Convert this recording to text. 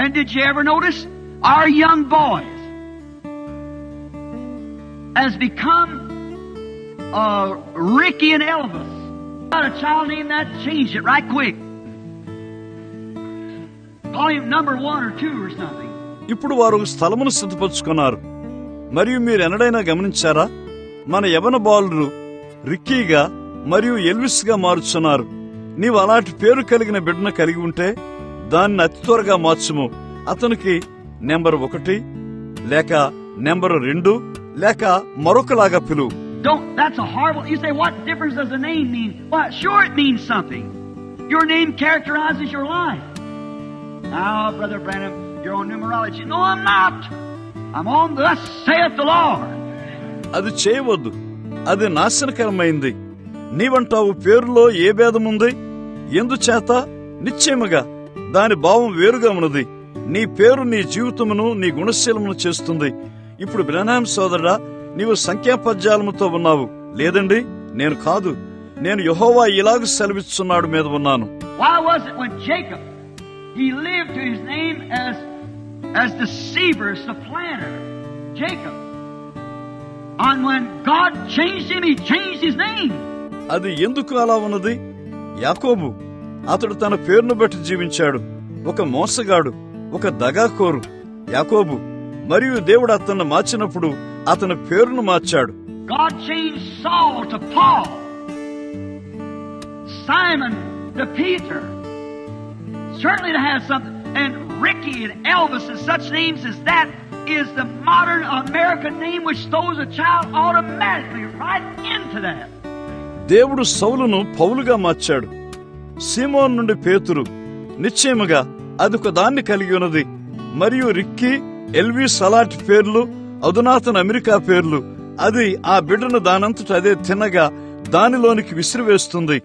And did you ever notice our young boys has become uh, Ricky and Elvis? Got a child named that, change it right quick. Call him number one or two or something. ఇప్పుడు వారు స్థలమును సిద్ధపరచుకున్నారు మరియు మీరు ఎన్నడైనా గమనించారా మన యవన బాలురు రిక్కీగా మరియు ఎల్విస్గా మారుచున్నారు నీవు అలాంటి పేరు కలిగిన బిడ్డను కలిగి ఉంటే దాన్ని అతి త్వరగా మార్చుము అతనికి నెంబర్ ఒకటి లేక నెంబర్ రెండు లేక మరొకలాగా పిలువు Don't, that's a horrible, you say, what difference does the name mean? Well, sure it means something. Your name characterizes your life. Now, Brother Branham, you're on numerology. No, I'm not. I'm on thus saith the Lord. అది చేయవద్దు అది నాశనకరమైంది నీవంటావు పేరులో ఏ భేదముంది ఎందుచేత నిశ్చయముగా దాని భావం వేరుగా ఉన్నది. నీ పేరు నీ జీవితమును నీ గుణశీలమును చేస్తుంది. ఇప్పుడు బ్రహ్నాం సోదరుడా నీవు సంఖ్యాపద్యాలముతో ఉన్నావు. లేదండి నేను కాదు. నేను యహోవా ఇలాగ సెలవిస్తున్నాడు మీద ఉన్నాను. Why was it when Jacob, he lived to his name as, as deceiver, supplanter, Jacob. And when God changed him, he changed his name. అది ఎందుకు అలా ఉన్నది? యాకోబు అతడు తన పేరును బట్టి జీవించాడు. ఒక మోసగాడు ఒక దగాకోరు యాకోబు మరియు దేవుడు అతను మార్చినప్పుడు అతని పేరును మార్చాడు. దేవుడు సౌలును పౌలుగా మార్చాడు. సిమోన్ నుండి పేతురు నిశ్చయముగా అదొక దాన్ని కలిగి ఉన్నది. మరియు రిక్కీ ఎల్వి సలాట్ పేర్లు అధునాతన అమెరికా పేర్లు అది ఆ బిడ్డను దానంతట అదే తిన్నగా దానిలోనికి విసిరివేస్తుంది.